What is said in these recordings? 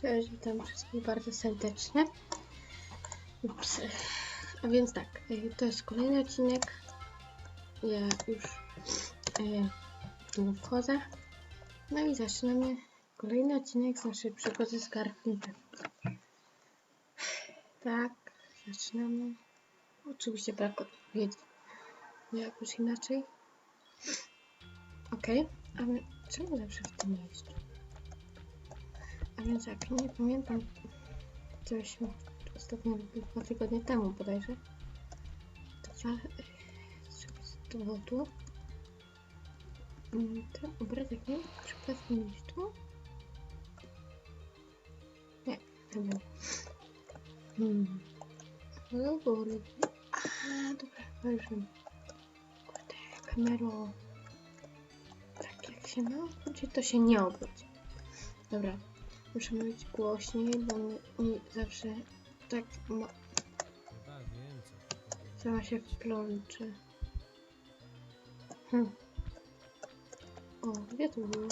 Cześć, witam wszystkich bardzo serdecznie. Ups. A więc tak, y, to jest kolejny odcinek. Ja już y, tu wchodzę. No i zaczynamy kolejny odcinek z naszej przygody z Garfieldem. Tak, zaczynamy. Oczywiście brak odpowiedzi. Jak już inaczej. Okej, a my czemu zawsze w tym miejscu? Więc jak nie pamiętam, coś ostatnio dwa tygodnie temu bodajże. Dwa z dowodu. Mm, Ten obrazek nie przypadkiem gdzieś tu? Nie, nie wiem. Hmm. No góry. A, dobra, chyba już. Kurde, kamero. Tak, jak się ma obrócić, to się nie obróci. Dobra, muszę mówić głośniej, bo mi, mi zawsze tak ma, sama się wplącze. Hm. O, gdzie to było?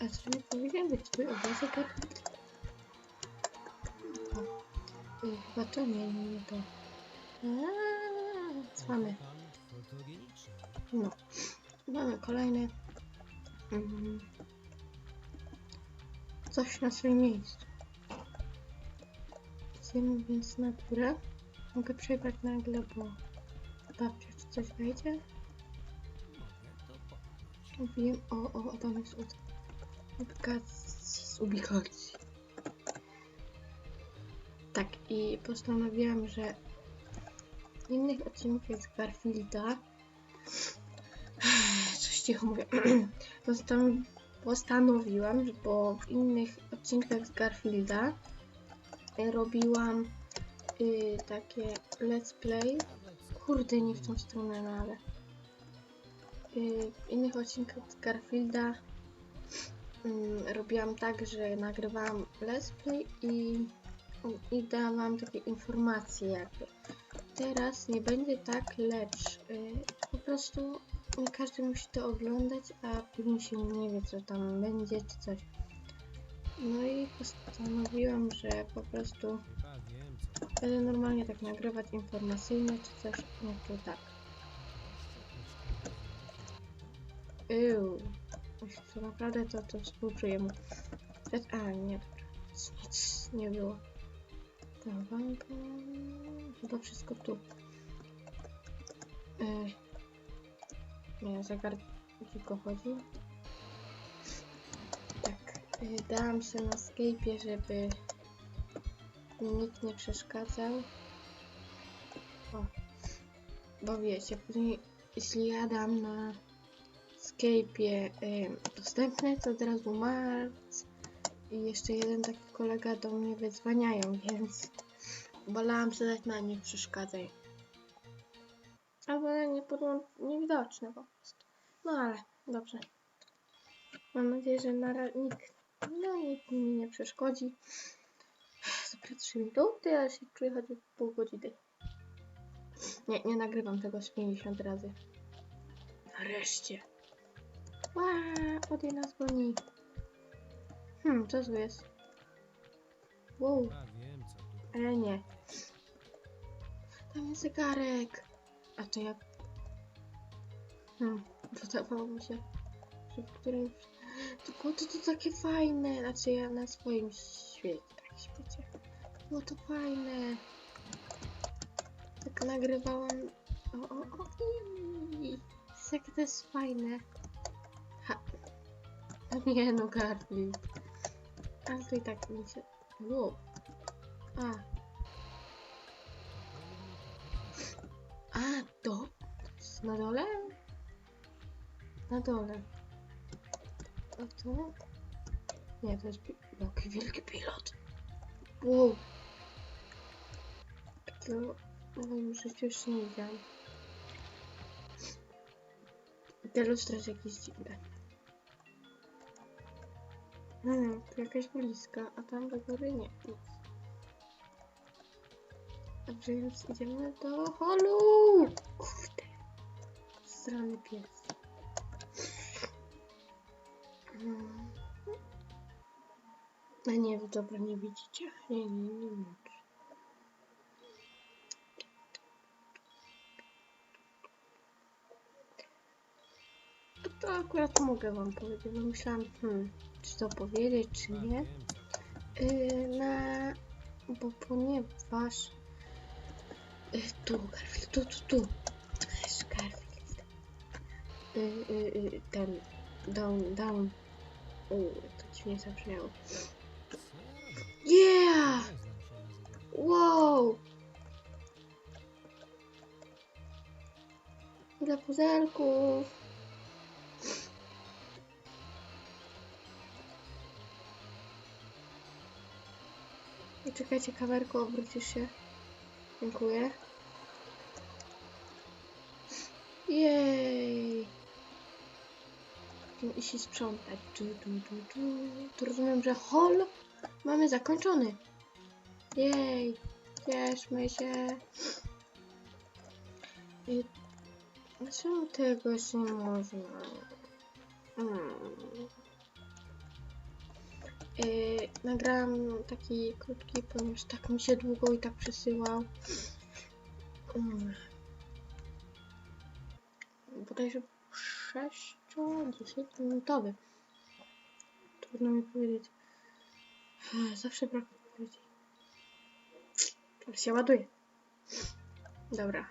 A czy nie powinien być twój obrazek chyba to nie, nie, to. Aaa, co mamy? No, mamy kolejny. Mm, coś na swoim miejscu. Idziemy więc na. Mogę przejechać nagle, bo babcia czy coś wejdzie. Wiem, o, o, o, tam jest od ubikacji, z ubikacji. Tak, i postanowiłam, że w innych odcinkach z Garfielda coś cicho mówię. Postan- postanowiłam, bo w innych odcinkach z Garfielda y, robiłam y, takie let's play. Kurde, nie w tą stronę, no ale y, w innych odcinkach z Garfielda ym, robiłam tak, że nagrywałam let's play i, i dawałam takie informacje jakby. Teraz nie będzie tak, lecz y, po prostu każdy musi to oglądać, a później się nie wie co tam będzie czy coś. No i postanowiłam, że po prostu będę normalnie tak nagrywać informacyjne czy coś, no to tak. Ew. To naprawdę to, to współczuję mu. A, nie, dobra. Nic, nie było. Ta. Chyba wszystko tu. Ej. Nie, zegar tylko chodzi. Tak. y, Dałam się na Skype'ie, żeby nikt nie przeszkadzał. O. Bo wiecie, później jeśli ja dam na Skype'ie y, to od razu Marc i jeszcze jeden taki kolega do mnie wyzwaniają, więc wolałam zadać na nie przeszkadzaj. Albo nie podłą- niewidoczne po prostu. No ale dobrze. Mam nadzieję, że na nikt, no, nikt mi nie przeszkodzi. Dobra, 3 minuty, ale się czuję choćby pół godziny. Nie, nie nagrywam tego z 50 razy. Nareszcie. Ła, Odi nas goni. Hmm, co tu jest? Wow, ale nie. Tam jest zegarek. A to jak... Hmm, wydawało mi się, że w którymś... To to, to takie fajne. Znaczy ja na swoim świecie, tak świecie. Było to fajne. Tak nagrywałam... O, o, o, i... Jakie to jest fajne. Ha. Nie no, Garfield. Ale to i tak mi się... Wow. A, Na dole. A to? Nie, to jest jaki wielki pilot. Wow. To w moim życiu jeszcze nie widziałam. Te lustra jest jakieś dziwne. Hmm, tu jakaś bliska, a tam do góry nie, nic. Dobrze, więc idziemy do holu! Kurde. Strony pies. A nie, dobra, nie widzicie. Nie, nie, nie, nie. To, to akurat mogę wam powiedzieć, bo myślałam, hmm, czy to powiedzieć, czy nie. Yy, na... Bo ponieważ... Yy, tu, Garfield, tu, tu, tu. Garfield. Yy, yy, ten... Down, down. Uuu, to zabrzmiało. Yeah! Nie na zegarach. Wow! Dla puzelków. I czekajcie, kamerko, obrócisz się. Dziękuję. Jej! I się sprzątać. Tu, tu, tu, tu. Tu rozumiem, że hol mamy zakończony. Jej! Cieszmy się. I czemu tego się można? Hmm. Yy, nagrałam taki krótki, ponieważ tak mi się długo i tak przesyłał. Mm. Bodajże 6-10 minutowy. Trudno mi powiedzieć. Zawsze brak odpowiedzi. Teraz się ładuje. Dobra.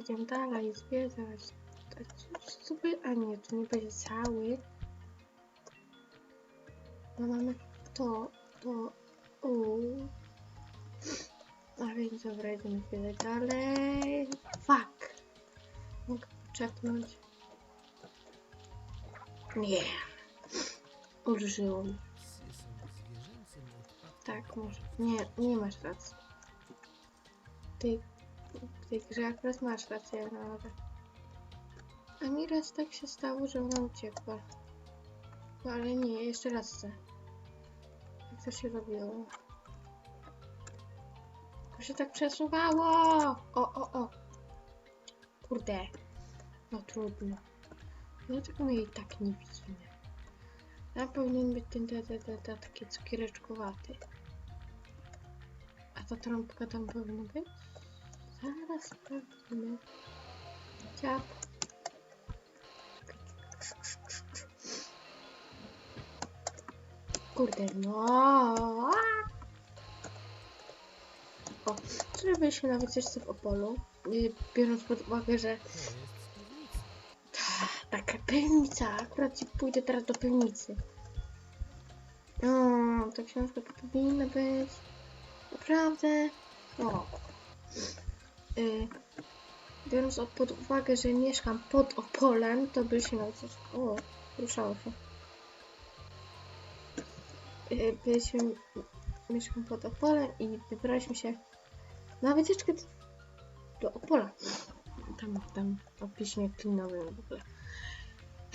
Idziemy dalej, zwiedzać. Co- by- A nie, to nie będzie cały. No mamy to, to, u. A więc dobra, idziemy dalej. Fuck. Mogę poczeknąć. Nie. Odpadkiem. Tak, może. Nie, nie masz racji. Ty, tej grze akurat masz rację, no ale... A mi raz tak się stało, że ona uciekła. No ale nie, jeszcze raz chcę. Jak to się robiło? To się tak przesuwało! O, o, o! Kurde. No trudno. Dlaczego my jej tak nie widzimy? Ja powinien być ten, ten, ten, ten, ten taki cukiereczkowaty. A ta trąbka tam powinna być? Zaraz sprawdzimy. Ciap. Kurde, no. O, nawet coś co w Opolu. y, Biorąc pod uwagę, że piwnica, akurat pójdę teraz do piwnicy. No, ta książka powinna być. Naprawdę. O. Y, biorąc od- pod uwagę, że mieszkam pod Opolem, to byliśmy na coś. O, ruszało się. Y, byliśmy. Mieszkam pod Opolem i wybraliśmy się na wycieczkę do Opola. Tam, tam, o piśmie klinowym w ogóle.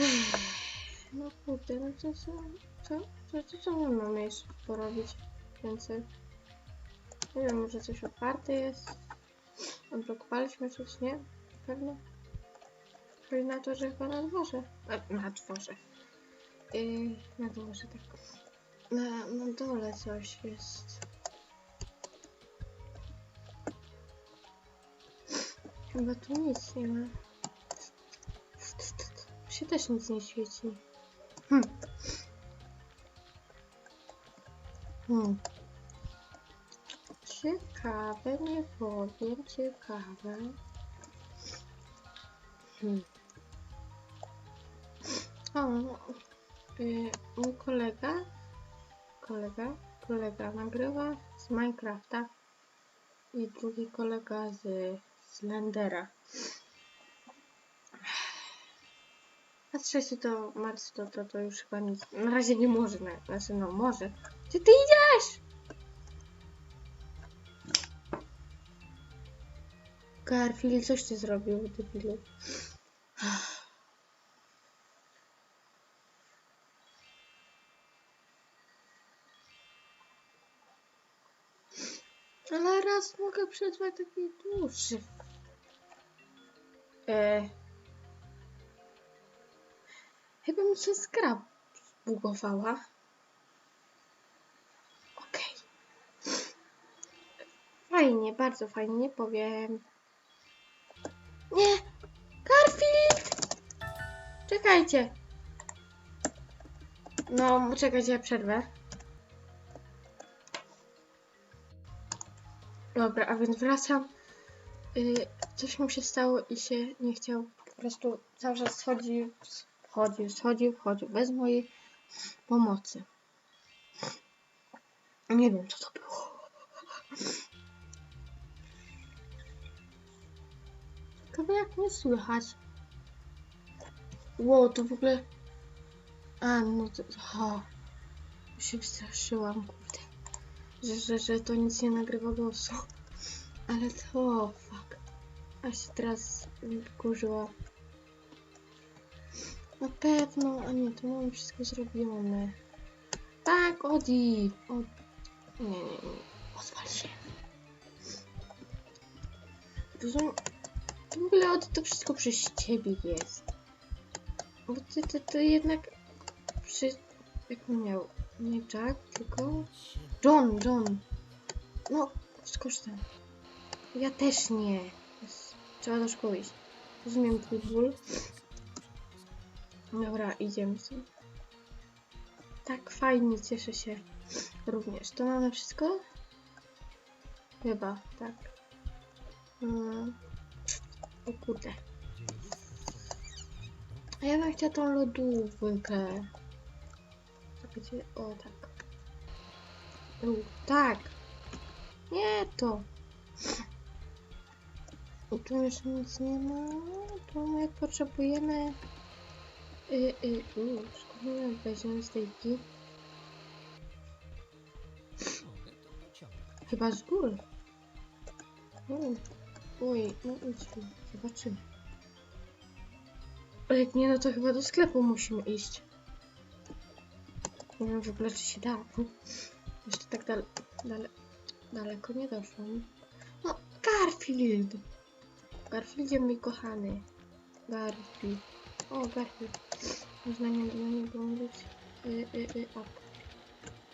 No kurde, no co, co, co, co, co, co my mamy jeszcze porobić więcej? Nie wiem, może coś otwarte jest? Odblokowaliśmy coś, nie? Pewno? Czyli na to, że chyba na dworze. A, na dworze. Yy, na dworze, tak. Na, na dole coś jest. Chyba tu nic nie ma. Się też nic nie świeci. Hmm. Hmm. Ciekawe, nie powiem, ciekawe. Hmm. O, y, mój kolega, kolega, kolega nagrywa z Minecrafta i drugi kolega z Slendera. Się to, Mars, to, to, to już chyba nic. Na razie nie może, na, znaczy no może. Gdzie ty idziesz? Garfield, coś ty zrobił, debilu. Ale raz mogę przetrwać taki dłuższy. E... Chyba mi się skra zbugowała. Okej. Okay. Fajnie, bardzo fajnie, powiem. Nie! Garfield! Czekajcie. No, czekajcie, ja przerwę. Dobra, a więc wracam. Yy, coś mu się stało i się nie chciał. Po prostu cały czas schodzi schodził, schodził, wchodził. Bez mojej pomocy. Nie wiem, co to było. Ciekawe jak nie słychać. Ło, to w ogóle... A, no to... Ha. Się wystraszyłam, kurde. Że, że, że to nic nie nagrywa głosu. Ale to... Fuck. A się teraz wkurzyła. Na pewno... A nie, to mamy wszystko zrobione. Tak, Odi! O... Nie, nie, nie. Pozwal się. Są... to w ogóle Odi to wszystko przez ciebie jest. Bo ty, ty, ty jednak... Przy... Jak on miał? Nie Jack, tylko... John, John. No, skocz tam. Ja też nie. Trzeba do szkoły iść. Rozumiem twój ból. Dobra, idziemy sobie. Tak fajnie, cieszę się również. To mamy wszystko? Chyba, tak. Mm. O kurde. A ja bym chciała tą lodówkę. Czekajcie, o tak. U, tak. Nie to. I tu już nic nie ma. Tu my potrzebujemy... Y, y, u, skąd my weźmiemy? Mogę to pociągnąć. Chyba z góry. U, Oj, no idźmy, zobaczymy. Ale jak nie, no to chyba do sklepu musimy iść. Nie wiem w ogóle, czy się da. Jeszcze tak dal dale daleko nie doszłam. No, Garfield! Garfieldzie mój kochany. Garfield. O, Garfield. Można nie, na niego mówić. Y, y, y, up.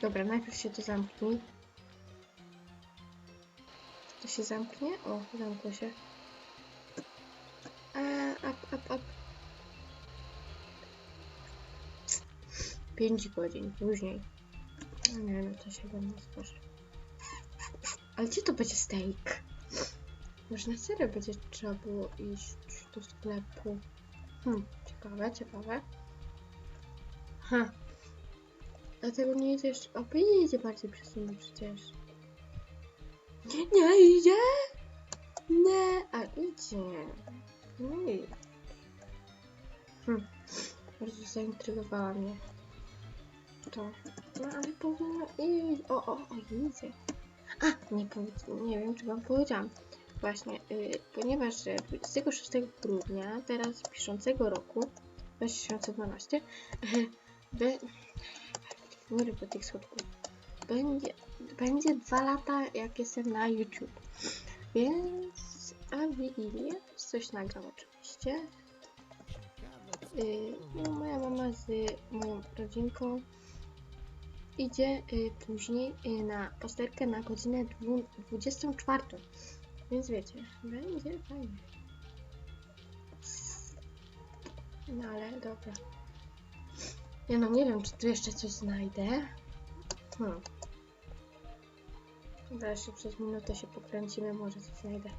Dobra, najpierw się to zamknij. To się zamknie? O, zamkło się. A, up, up, up. 5 godzin później. Nie no, to się będę stworzy. Ale gdzie to będzie steak? Może na serio będzie trzeba było iść do sklepu. Hmm, ciekawe, ciekawe. Ha. Dlatego nie idzie jeszcze. O, idzie bardziej przesunąć przecież. Nie idzie? Nie, a idzie. Nie idzie. Hmm. Bardzo zaintrygowała mnie to. No ale powinno iść. O, o, o, idzie. A, nie, nie wiem, czy wam powiedziałam. Właśnie, y, ponieważ że 26 grudnia, teraz piszącego roku, 2012, be, nie lubię tych słodków, będzie, będzie dwa lata, jak jestem na YouTube. Więc, a Wigilię coś nagram oczywiście. Ciekawe, co Y, no, moja mama z moją rodzinką idzie y, później y, na pasterkę na godzinę dwu- 24. Więc wiecie, będzie fajnie. No ale dobra. Ja no nie wiem, czy tu jeszcze coś znajdę. Hmm. Jeszcze przez minutę się pokręcimy, może coś znajdę.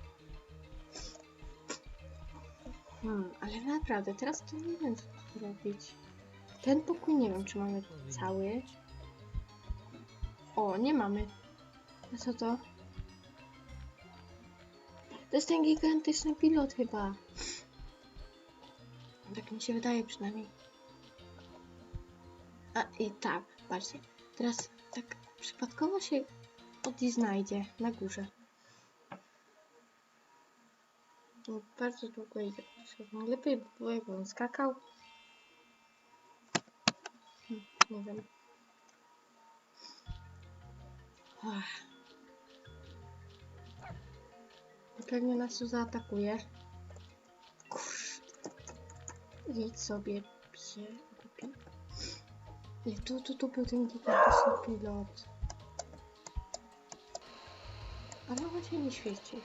Hmm, ale naprawdę, teraz to nie wiem, co tu robić. Ten pokój nie wiem, czy mamy cały. O, nie mamy. A co to? To jest ten gigantyczny pilot chyba. Tak mi się wydaje przynajmniej. A i tak, patrzcie. Teraz tak przypadkowo się Odi znajdzie na górze. No, bardzo długo idzie. Lepiej by było, jakby on skakał. Hm, Nie wiem. Ach. Pewnie nas tu zaatakuje. Kurz. Jedź sobie, psie. Nie, tu, tu, tu był ten gigantyczny pilot. A no się nie świeci.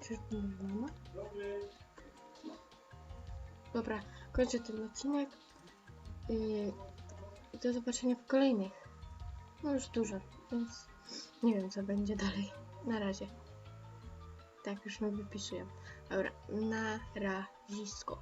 Czyżby moja mama? Dobra, kończę ten odcinek. I do zobaczenia w kolejnych. No już dużo, więc nie wiem co będzie dalej. Na razie. Tak już mi wypisują. Dobra, na razisko.